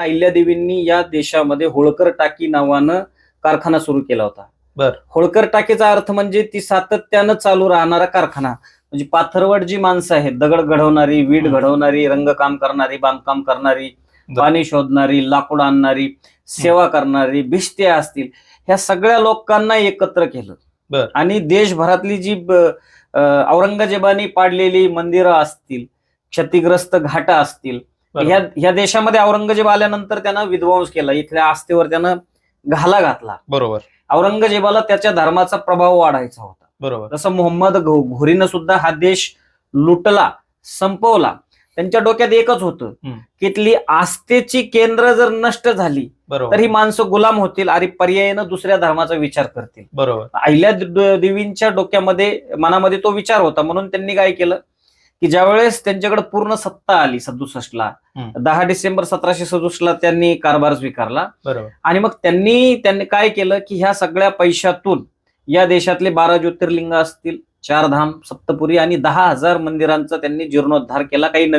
अहिल्यादेवींनी या देशामध्ये होळकर टाकी नावानं कारखाना सुरू केला होता बर. होळकर टाकीचा अर्थ म्हणजे ती सातत्यानं चालू राहणारा कारखाना म्हणजे पाथरवट जी माणसं आहेत दगड घडवणारी वीट. घडवणारी रंगकाम करणारी बांधकाम करणारी. पाणी शोधणारी लाकूड आणणारी सेवा करणारी भिष्त्या असतील ह्या सगळ्या लोकांना एकत्र केलं. आणि देशभरातली जी औरंगजेबाने पाडलेली मंदिरं असतील क्षतिग्रस्त घाटा असतील. ह्या ह्या देशामध्ये औरंगजेब आल्यानंतर त्यानं विध्वंस केला. इथल्या आस्थेवर त्यानं घाला घातला. बरोबर. औरंगजेबाला त्याच्या धर्माचा प्रभाव वाढायचा होता. बरोबर. जसं मोहम्मद घोरीनं सुद्धा हा देश लुटला संपवला त्यांच्या डोक्यात एकच होतं. की इथली आस्थेची केंद्र जर नष्ट झाली तर ही माणसं गुलाम होतील आणि पर्यायानं दुसऱ्या धर्माचा विचार करतील. बरोबर. अहिल्या देवींच्या डोक्यामध्ये मनामध्ये तो विचार होता म्हणून त्यांनी काय केलं? की ज्यावेळेस त्यांच्याकडे पूर्ण सत्ता आली सदुसष्टला. दहा डिसेंबर सतराशे सदुसष्टला त्यांनी कारभार स्वीकारला. आणि मग त्यांनी त्यांनी काय केलं की ह्या सगळ्या पैशातून या देशातले बारा ज्योतिर्लिंग असतील चार धाम सप्तपुरी आणि दहा हजार मंदिरांचा त्यांनी जीर्णोद्धार केला. काही नवीन